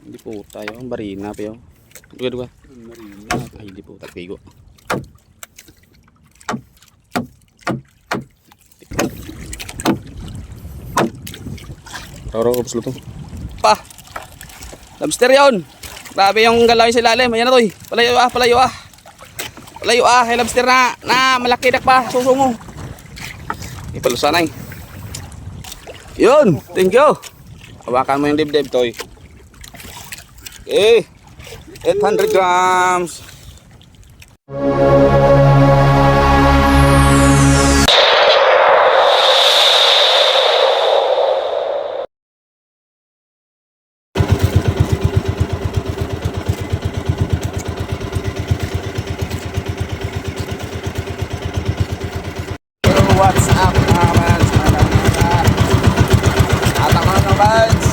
Hindi po tayo. Ang barina pa yun. Duga duga. Marina. Ay hindi po. Tagpigo. Raw ubos luto. Pa! Lobster yun! Grabe yung galawin sa ilalim. Ayan na to. Palayo ah, palayo ah. Palayo ah. Hay lobster na. Na, malaki dak pa. Susungo. Ipalusanay. Yun! Thank you! Hawakan mo yung dibdib, Toy. Okay. 800 grams. Yo, what's up mga mans? Mga mga Atak mga mga mans.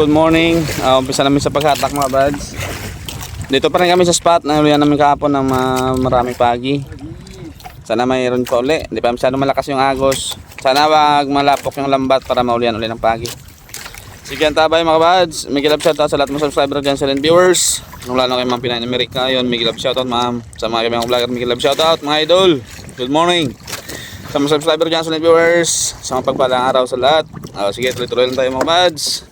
Good morning. Uh, umpisa namin sa paghatak mga buds. Dito pa rin kami sa spot na ulihan namin kahapon ng uh, maraming pagi. Sana mayroon pa uli. Hindi pa masyado malakas yung agos. Sana wag malapok yung lambat para maulihan uli ng pagi. Sige, ang tabay mga buds. May gilab shoutout sa lahat mga subscriber dyan sa viewers. Kung lalo kayo mga Pinay in America, yun, may gilab shoutout ma'am. Sa mga kami mga vlogger, may gilab shoutout mga idol. Good morning. Sa mga subscriber dyan sa viewers. Sa mga pagpalang araw sa lahat. Uh, sige, tuloy-tuloy lang tayo mga buds.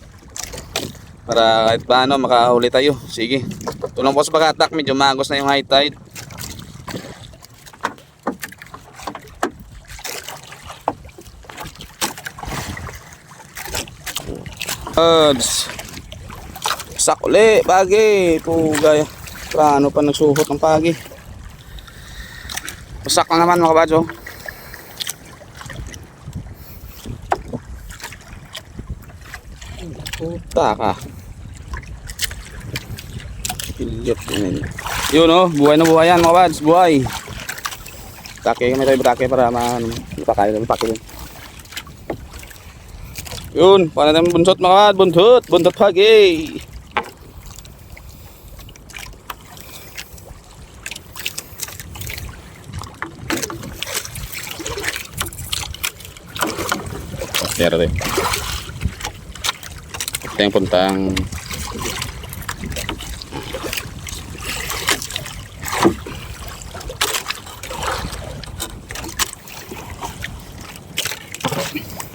Para kahit paano makahuli tayo. Sige. Tulong po sa paghatak. Medyo magos na yung high tide. Buds. Sak uli. Pagi. Pugay. Prano pa nagsuhot ng pagi. Pasak na naman mga buds oh. Puta ka. Ilyot yun. Yun oh, buhay na buhay yan mga buds, buhay. Take kami tayo brake para ma ano, ipakain kami paki yun. Paano natin buntot mga buds, buntot, buntot pagi. Tira tayo. Ito yung puntang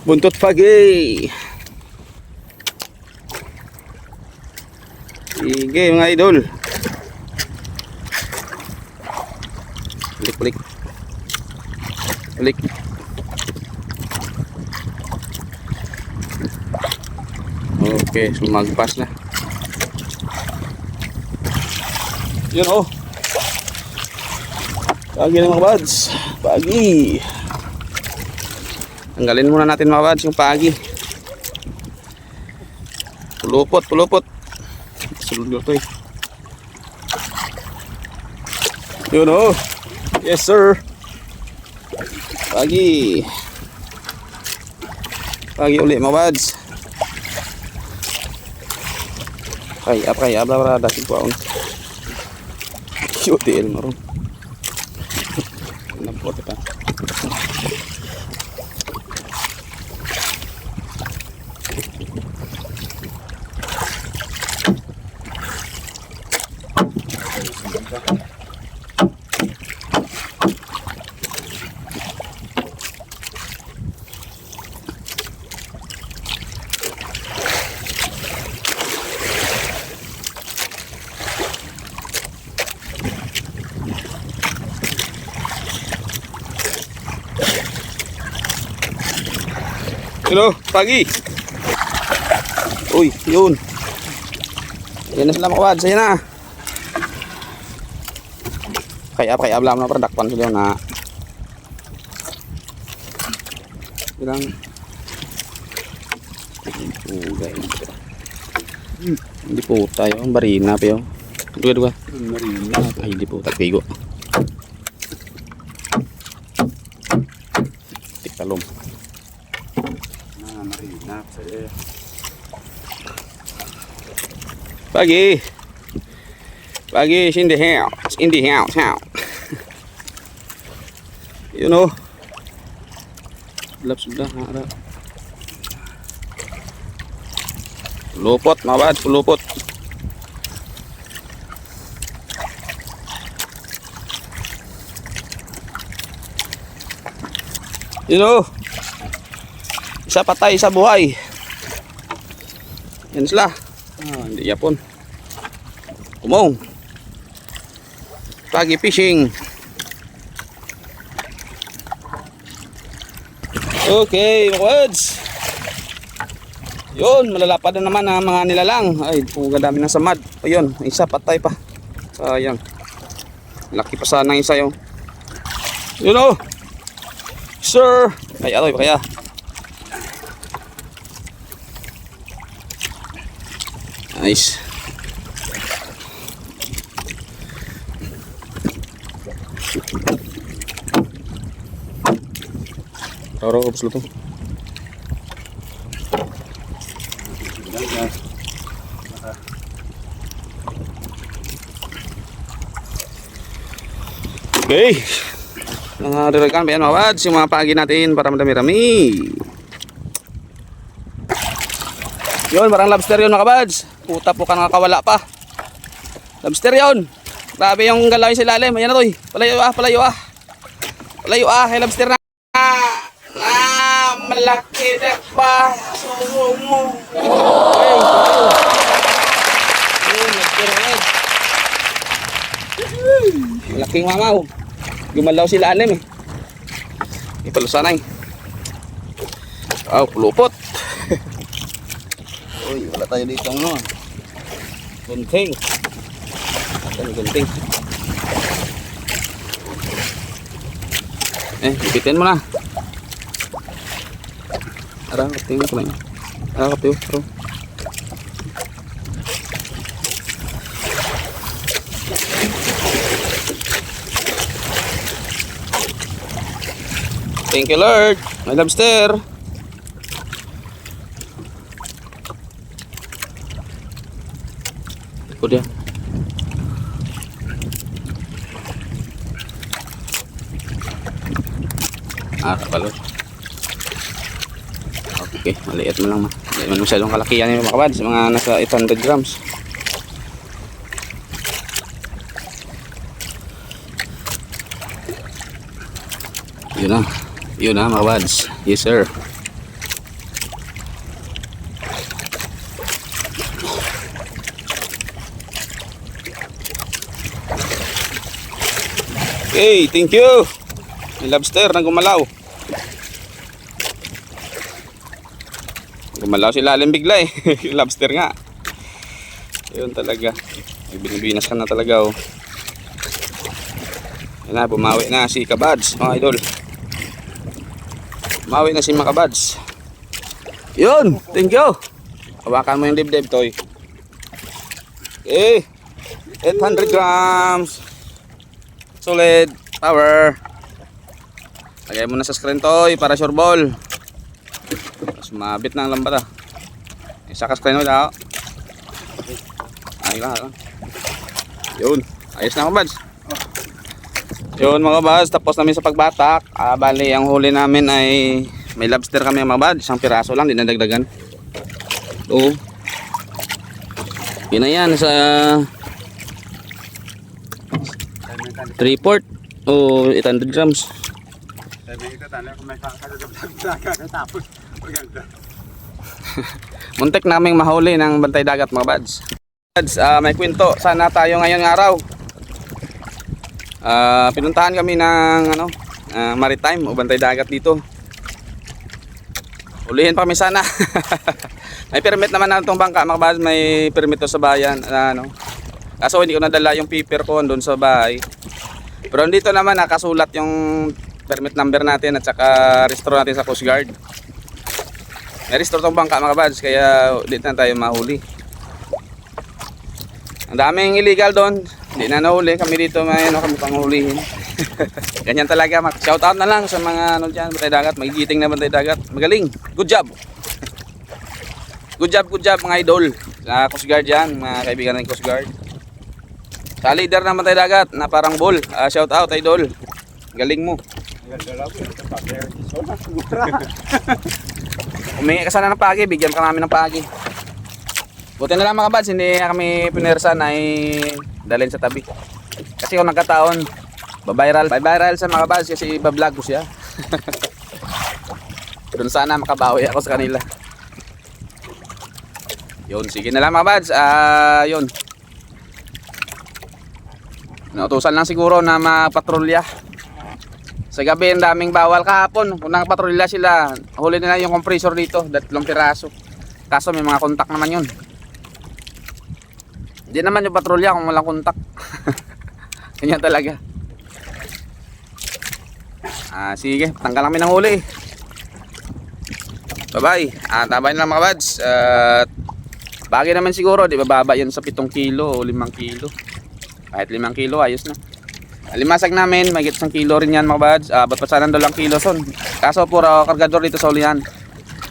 Buntot pagi. Sige mga idol. Balik. Balik. Okay, sumagpas na. Yun oh. Pagi na mga buds. Pagi. Tanggalin muna natin mga buds yung pagi. Pulupot, pulupot. Sulod to eh. Yun oh. Yes sir. Pagi. Pagi ulit mga buds. Kay up kay abla wala dasin ko aon. Cute el maron. Nampot pa. Hello, pagi. Uy, yun. Yan na sila mga kawads, ayan na. Kaya kaya ablam na produkpan sila na. Bilang Pugay. Hindi po tayo, ang barina pa yun. Duga duga. Marina. Ay, hindi po, tagpigo. Tiktalom. Ah, marina. Sige. Pagi. Pagi is in the house. In the house. house. you know. Lap sudah. Harap. Lupot, mabad, pulupot. You know, isa patay, isa buhay. Yan sila. Ah, hindi yapon. Kumong. Pagi fishing. Okay, mga words. Yun, malalapad na naman ang mga nilalang. Ay, kung dami ng samad. Ayun, isa patay pa. Sayang. Laki pa sana isa yung. You know. Sir. Ay, atoy pa kaya. Nice. Taro ko luto. Okay. Mga diragan, bayan mga wads, yung mga pagi natin para madami-rami. Yun, parang lobster yun mga kabads. Puta po ka nakakawala pa. Lobster yun. Grabe yung galawin sa ilalim. Ayan na to. Palayo ah, palayo ah. Palayo ah, hay lobster na. Ah, malaki na pa. Sumo mo. Yun, lobster na yan. Malaking mamaw. Gumalaw si ilalim eh. Ipalusanay. Oh, pulupot. Uy, wala tayo dito ano. Gunting. Yung gunting. Eh, bibitin mo na. Ara, tingnan ko na yun. Ara, kapyo. Ara. Thank you, Lord. My lobster. Kapalo. Okay, maliit mo lang ma. Hindi naman masyadong kalakihan yung mga kabads. Mga nasa 800 grams. Yun na. Yun na mga kabads. Yes sir. Okay, thank you. May lobster na gumalaw. Gumalaw si lalim bigla eh. Lobster nga. Yun talaga. May binibinas ka na talaga oh. Yan na, bumawi na si Kabads, mga idol. Bumawi na si mga Kabads. Yun, thank you. Hawakan mo yung dibdib, Toy. Okay. 800 grams. Solid power. Lagay mo na sa screen toy para sure ball. Tapos mabit na ang lambat ah. Isa ka screen mo daw. Ay lang. ah. Yun. Ayos na mga buds. Yun mga buds. Tapos namin sa pagbatak. Ah, bali ang huli namin ay may lobster kami mga buds. Isang piraso lang. Dinadagdagan. Oo. Yun na yan sa 3 port o 800 grams. Sabi ko tala kung may kakadagdag tapos maganda. Muntik naming mahuli ng bantay dagat mga buds. Buds, ah, may kwento sana tayo ngayong araw. Ah, pinuntahan kami ng ano, ah, maritime o bantay dagat dito. Ulihin pa kami sana. may permit naman na itong bangka mga buds, may permit to sa bayan. na ano. Kaso hindi ko nadala yung paper ko doon sa bahay. Pero dito naman nakasulat yung permit number natin at saka restore natin sa Coast Guard. May restore tong bangka mga buds kaya dito na tayo mahuli. Ang daming illegal doon. Hindi na nahuli. Kami dito may ano kami panghulihin. Ganyan talaga. Shout out na lang sa mga ano dyan, bantay dagat. Magigiting na bantay dagat. Magaling. Good job. Good job, good job mga idol. Sa Coast Guard dyan, mga kaibigan ng Coast Guard. Sa leader ng Bantay Dagat na parang bull. Ah, shout out, idol. Galing mo. lang yun. Ito pa, pero iso na siguro. Umingi ka sana ng pagi, bigyan ka namin ng pagi. Buti na lang mga kabads, hindi kami pinersa na dalhin sa tabi. Kasi kung nagkataon, babiral. Babiral sa mga kabads kasi bablog ko siya. Doon sana makabawi ako sa kanila. Yun, sige na lang mga kabads. Ah, yun. Nautusan lang siguro na mapatrolya. Sa gabi, ang daming bawal kahapon. Kung nakapatrolya sila, huli nila yung compressor dito, tatlong piraso. Kaso may mga kontak naman yun. Hindi naman yung patrolya kung walang kontak. Ganyan talaga. Ah, sige, tanggal kami ng huli. Bye-bye. Ah, tabay na lang mga bads. At bagay naman siguro, di ba baba yan sa 7 kilo o 5 kilo. Kahit 5 kilo, ayos na. Alimasag namin, may 1 kilo rin yan mga bads. Ah, ba't pa sana 2 kilo son? Kaso puro kargador dito sa ulihan.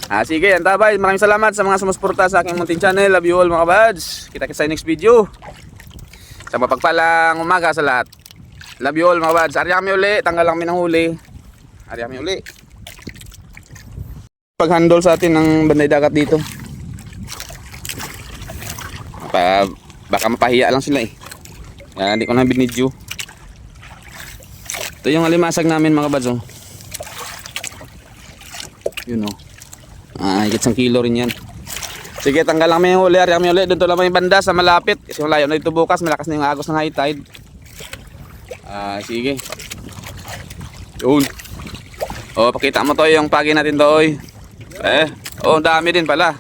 Ah, sige, ang tabay. Maraming salamat sa mga sumusuporta sa aking munting channel. Love you all mga bads. Kita kita sa next video. Sa mapagpalang umaga sa lahat. Love you all mga bads. Ari kami uli. Tanggal lang kami ng huli. Ari kami uli. Pag-handle sa atin ng banday dagat dito. Pa, baka mapahiya lang sila eh. Kaya hindi ko na binidyo. Ito yung alimasag namin mga bads oh. Yun oh. Ah, higit isang kilo rin yan. Sige, tanggal lang may huli. Ari kami ulit. Doon to lang may banda sa malapit. Kasi yung layo na dito bukas. Malakas na yung agos ng high tide. Ah, sige. Yun. Oh, pakita mo to yung pagi natin to, oy. Eh, oh, dami din pala.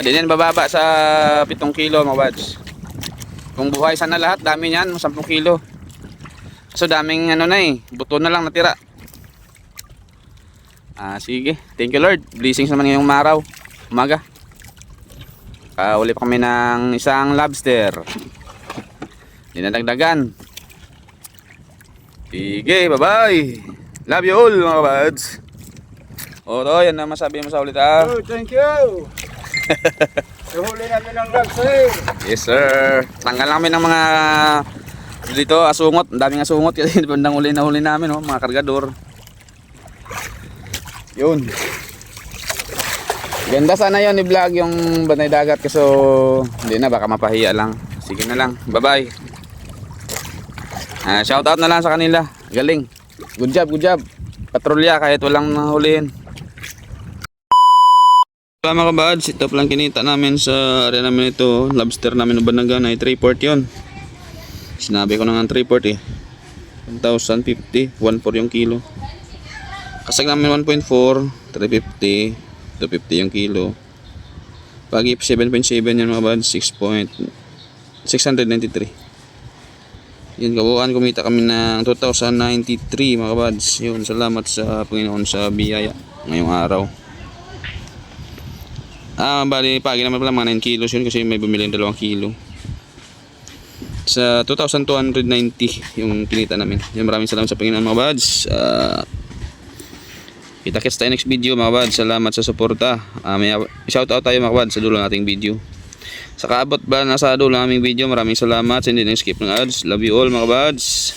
Adi din bababa sa 7 kilo mga bads. Kung buhay sana lahat, dami niyan, 10 kilo. So daming ano na eh, buto na lang natira. Ah, sige. Thank you Lord. Blessings naman ngayong araw. Umaga. Kauli pa kami ng isang lobster. Dinadagdagan. Sige, bye-bye. Love you all mga buds. O to, yan na masabi mo sa ulit ah. Oh, thank you. Nahuli namin ng lobster. Yes sir. Tanggal namin ng mga dito asungot. Daming asungot kasi bandang uli na huli namin oh, mga kargador. Yun. Ganda sana yon i-vlog yung banay dagat kaso hindi na baka mapahiya lang. Sige na lang. Bye-bye. Ah, shout out na lang sa kanila. Galing. Good job, good job. Patrolya kahit walang nahulihin. Wala mga kabads, ito palang kinita namin sa area namin ito, lobster namin ng Banagan ay 3 port yun. Sinabi ko na nga 3 port eh. 1,050, 1.4 yung kilo. Kasag namin 1.4, 350, 250 yung kilo. Pagi 7.7 yan mga bads, 6 point, 693. Yun, kabuuan kumita kami ng 2,093 mga bads. Yun, salamat sa Panginoon sa biyaya ngayong araw. Ah, bali pagi naman pala mga 9 kilos yun kasi may bumili ng 2 kilo. Sa 2,290 yung kinita namin. Yan maraming salamat sa Panginoon mga buds. Ah, kita kits tayo next video mga buds. Salamat sa suporta. Ah, may shout out tayo mga buds sa dulo ng ating video. Sa kaabot ba nasa dulo ng aming video, maraming salamat sa hindi nang skip ng ads. Love you all mga buds.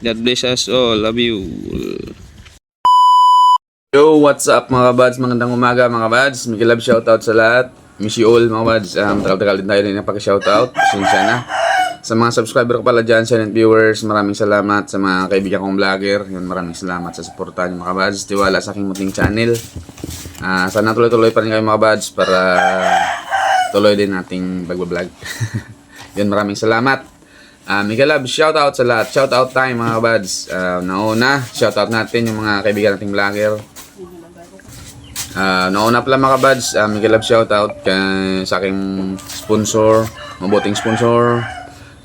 God bless us all. Love you. Yo, what's up mga buds? Magandang umaga mga buds. Miguel Love shoutout sa lahat. Miss you all mga buds. Um, tagal-tagal din tayo din napaka-shoutout. Pasensya na. Sa mga subscriber ko pala dyan, silent viewers, maraming salamat. Sa mga kaibigan kong vlogger, yun, maraming salamat sa suporta niyo mga buds. Tiwala sa aking muting channel. Ah, sana tuloy-tuloy pa rin kayo mga buds para tuloy din nating pagbablog. yun, maraming salamat. Ah, Miguel Love, shoutout sa lahat. Shoutout time mga buds. Ah, nauna, shoutout natin yung mga kaibigan nating vlogger. Ah, nauna pala mga buds, uh, Miguel Love shoutout kay sa aking sponsor, mabuting sponsor,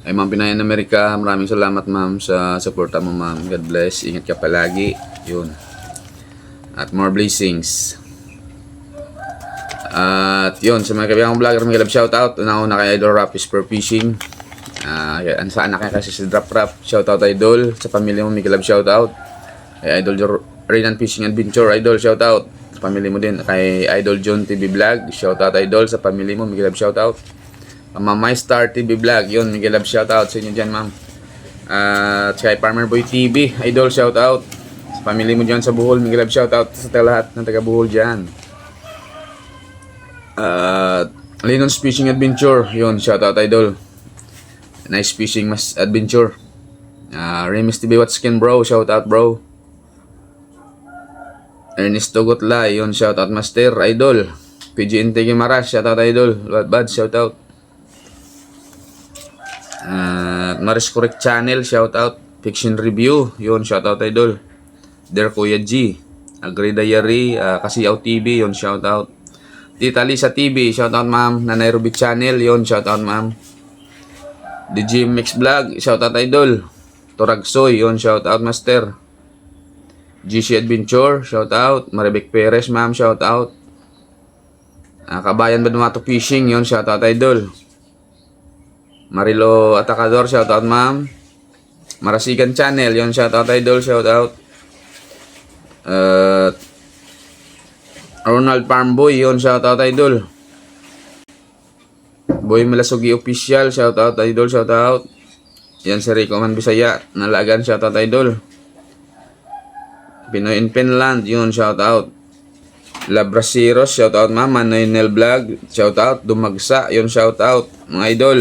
ay Ma'am Pinayan Amerika. Maraming salamat ma'am sa suporta mo ma'am. God bless. Ingat ka palagi. Yun. At more blessings. At yun, sa mga kaibigan kong vlogger, Miguel Love shoutout. Una-una kay Idol Rap Spur Fishing. Ah, uh, sa anak niya kasi si Drop Rap. Shoutout Idol. Sa pamilya mo, Miguel Love shoutout. Kay Idol Renan Fishing Adventure, Idol shoutout sa pamilya mo din kay Idol John TV Vlog shoutout Idol sa pamilya mo Miguel Love shoutout Uh, Ma'am My Star TV Vlog. Yun, Miguel Love shoutout sa inyo dyan, ma'am. At kay Farmer Boy TV, Idol shoutout. Sa family mo dyan sa Bohol, Miguel Love shoutout sa taga- lahat ng taga Bohol dyan. At Linon's Fishing Adventure, yun, shoutout Idol. Nice fishing mas adventure. Uh, Remis TV What's Skin bro, shoutout bro. Ernesto Gotla, yun, shoutout master, idol. PG Intege Maras, shoutout idol. Bad, bad shoutout. Uh, Maris Correct Channel, shoutout. Fiction Review, yun, shoutout idol. Der Kuya G. Agri Diary, uh, Kasiyaw TV, yun, shoutout. Tita Lisa TV, shoutout ma'am. Nanay Ruby Channel, yun, shoutout ma'am. DJ Mix Vlog, shoutout idol. Toragsoy, yun, shoutout master. GC Adventure, shout out. Maribek Perez, ma'am, shout out. Ah, Kabayan Badumato Fishing, yon shout out idol. Marilo Atacador, shout out ma'am. Marasigan Channel, yon shout out idol, shout out. Uh, Ronald Farmboy, yon shout out idol. Boy Malasugi Official, shout out idol, shout out. Yan si Rico Man Bisaya, nalagan shout out idol. Pinoy in Finland, yun, shout out. Labrasiros, shout out ma'am. Manoy Nel Vlog, shout out. Dumagsa, yun, shout out. Mga idol.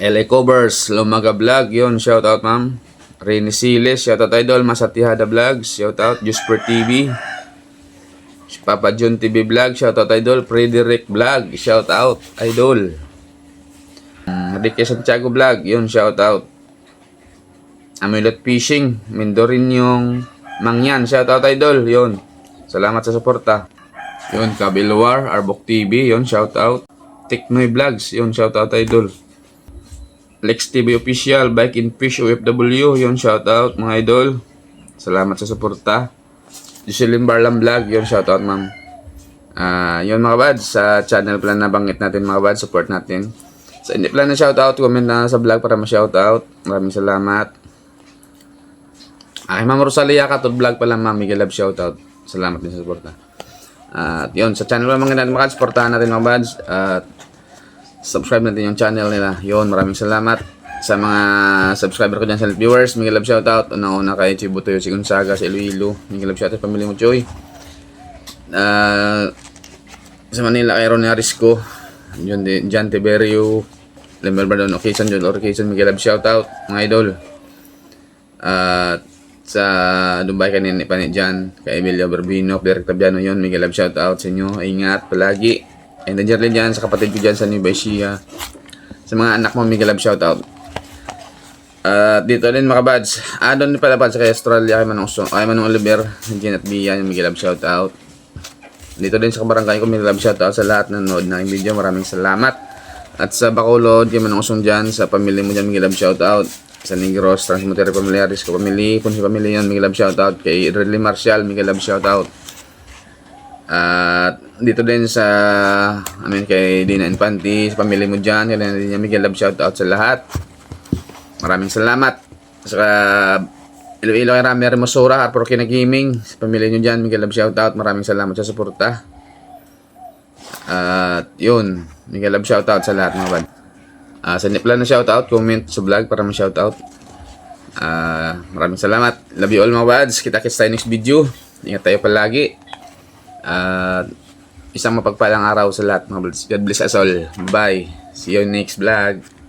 LA Covers, Lumaga Vlog, yun, shout out ma'am. Rini Siles, shout out idol. Masatihada Vlogs, shout out. Jusper TV. Papa John TV Vlog, shout out idol. Frederick Vlog, shout out idol. Mm, Ricky Santiago Vlog, yun, shout out. Amulet Fishing, Mindorin yung Mangyan, shoutout idol, yun. Salamat sa suporta. Yun, Kabilwar, Arbok TV, yun, shoutout. Teknoy Vlogs, yun, shoutout idol. Lex TV Official, Bike in Fish OFW, yun, shoutout mga idol. Salamat sa suporta. Jocelyn Barlam Vlog, yun, shoutout ma'am. Ah, yun mga bads, sa channel plan na banggit natin mga bads, support natin. Sa hindi plan na shoutout, comment na sa vlog para ma-shoutout. Maraming salamat. Ay, Ma'am Rosalia Katod Vlog pala, Ma'am Miguel Love shoutout. Salamat din sa suporta. At yun, sa channel mga natin mga supportahan natin mga buds. At subscribe natin yung channel nila. Yun, maraming salamat sa mga subscriber ko dyan sa viewers. Miguel Love shoutout. Una-una kay Chibutoyo, si Gonzaga, si Iloilo. Miguel Love shoutout, pamilya mo, Choy. Ah, sa Manila, kay Ronnie Arisco. Yun, din, John Tiberio. Lember Bardon, occasion, John Occasion, Miguel Love shoutout. Mga idol. At sa Dubai kanina ni Jan, kay Emilio Barbino, Derek Tabiano yon Miguel Love shout out sa inyo. Ingat palagi. And then Jerlyn dyan, sa kapatid ko dyan sa New Baisia. Sa mga anak mo, Miguel Love shout out. At dito din mga bads. Ah, doon pala bads kay Australia, kay Manong, so, kay Manong Oliver, Jen at Bia, yung Miguel Love shout out. Dito din sa kabarangay ko, Miguel Love shout out sa lahat na nanood ng video. Maraming salamat. At sa Bacolod, kay Manong Usong dyan, sa pamilya mo dyan, Miguel Love shout out sa Negros, Transmutero Familiaris ko pamilya, kung si pamilya yun, Miguel Love shoutout, kay Ridley Marshall, Miguel Love shoutout. At dito din sa, I mean, kay Dina Infante, sa pamilya mo dyan, kaya din niya Miguel Love shoutout sa lahat. Maraming salamat. Sa Iloilo kay Rami Hermosura, Harper Kina Gaming, sa pamilya nyo dyan, Miguel Love shoutout, maraming salamat sa suporta. At yun, Miguel Love shoutout sa lahat mga bad. Ah, sa nipla na shoutout, comment sa vlog para ma-shoutout. Ah, maraming salamat. Love you all mga bads. Kita-kits tayo next video. Ingat tayo palagi. At isang mapagpalang araw sa lahat mga bads. God bless us all. Bye. See you next vlog.